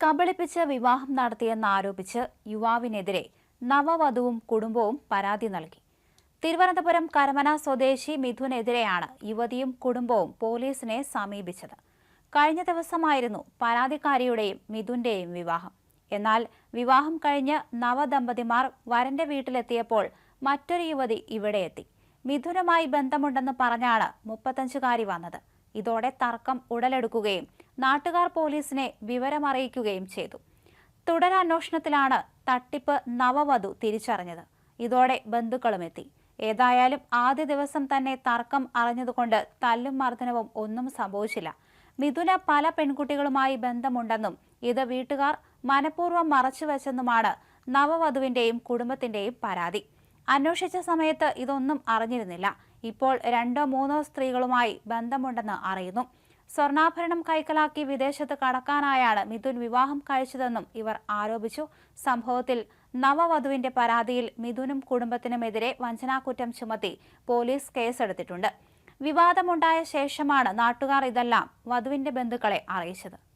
കബളിപ്പിച്ച് വിവാഹം നടത്തിയെന്നാരോപിച്ച് യുവാവിനെതിരെ നവവധുവും കുടുംബവും പരാതി നൽകി. തിരുവനന്തപുരം കരമന സ്വദേശി മിഥുനെതിരെയാണ് യുവതിയും കുടുംബവും പോലീസിനെ സമീപിച്ചത്. കഴിഞ്ഞ ദിവസമായിരുന്നു പരാതിക്കാരിയുടെയും മിഥുന്റെയും വിവാഹം. എന്നാൽ വിവാഹം കഴിഞ്ഞ് നവദമ്പതിമാർ വരന്റെ വീട്ടിലെത്തിയപ്പോൾ മറ്റൊരു യുവതി ഇവിടെയെത്തി. മിഥുനുമായി ബന്ധമുണ്ടെന്ന് പറഞ്ഞാണ് മുപ്പത്തഞ്ചുകാരി വന്നത്. ഇതോടെ തർക്കം ഉടലെടുക്കുകയും നാട്ടുകാർ പോലീസിനെ വിവരമറിയിക്കുകയും ചെയ്തു. തുടരന്വേഷണത്തിലാണ് തട്ടിപ്പ് നവവധു തിരിച്ചറിഞ്ഞത്. ഇതോടെ ബന്ധുക്കളും എത്തി. ഏതായാലും ആദ്യ ദിവസം തന്നെ തർക്കം അറിഞ്ഞതുകൊണ്ട് തല്ലും മർദ്ദനവും ഒന്നും സംഭവിച്ചില്ല. മിഥുന പല പെൺകുട്ടികളുമായി ബന്ധമുണ്ടെന്നും ഇത് വീട്ടുകാർ മനഃപൂർവം മറച്ചുവെച്ചെന്നുമാണ് നവവധുവിന്റെയും കുടുംബത്തിന്റെയും പരാതി. അന്വേഷിച്ച സമയത്ത് ഇതൊന്നും അറിഞ്ഞിരുന്നില്ല. ഇപ്പോൾ രണ്ടോ മൂന്നോ സ്ത്രീകളുമായി ബന്ധമുണ്ടെന്ന് അറിയുന്നു. സ്വർണാഭരണം കൈക്കലാക്കി വിദേശത്ത് കടക്കാനായാണ് മിഥുൻ വിവാഹം കഴിച്ചതെന്നും ഇവർ ആരോപിച്ചു. സംഭവത്തിൽ നവവധുവിന്റെ പരാതിയിൽ മിഥുനും കുടുംബത്തിനുമെതിരെ വഞ്ചനാക്കുറ്റം ചുമത്തി പോലീസ് കേസെടുത്തിട്ടുണ്ട്. വിവാദമുണ്ടായ ശേഷമാണ് നാട്ടുകാർ ഇതെല്ലാം വധുവിന്റെ ബന്ധുക്കളെ അറിയിച്ചത്.